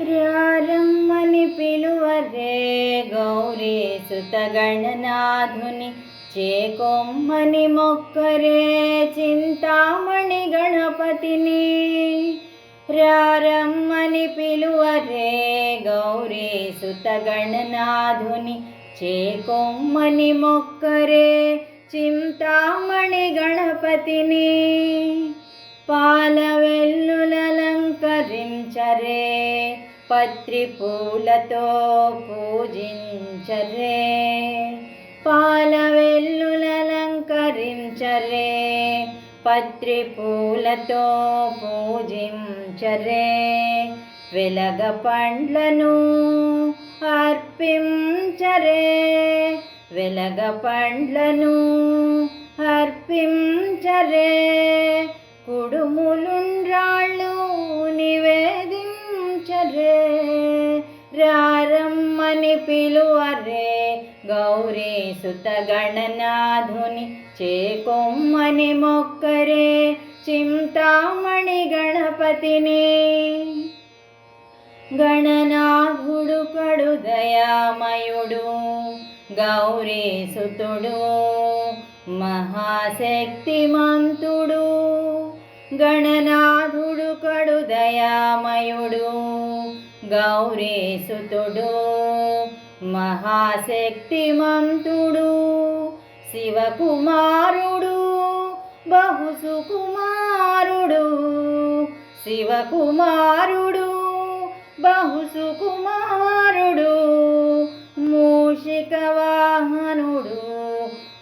రారమ్మని పిలువరే గౌరీ సుతగణనాధుని చేకొమ్మని మొక్కరే చింతామణి గణపతిని. రారమ్మని పిలువరే గౌరీ సుతగణనాధుని చేకొమ్మని మొక్కరే చింతామణి గణపతిని. పత్రిపూలతో పూజించరే పాల పత్రిపూలతో పూజించరే. వెలగ పండ్లను అర్పించరే వెలగ పండ్లను అర్పించరే. కుడుములుండ్రాళ్ళు అని పిలువరే గౌరీ సుత గణనాధుని చేకొమ్మని మొక్కరే చింతామణి గణపతిని. గణనాథుడు కడు దయామయుడు గౌరీ సుతుడు మహాశక్తిమంతుడు. గణనాథుడు కడు దయామయుడు గౌరీసుతుడు మహాశక్తిమంతుడు శివకుమారుడు బహుసుకుమారుడు శివకుమారుడు బహుసుకుమారుడు మూషిక వాహనుడు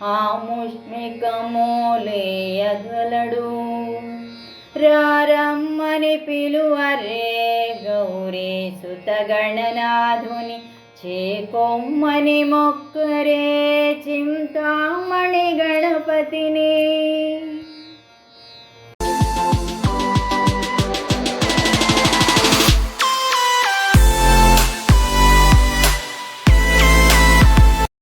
ఆ ముష్మికమూలేయగలడు రారమ్మని పిలువరే సుతగణనాథుని చేకొమ్మని మొక్కరే చింతామణి గణపతిని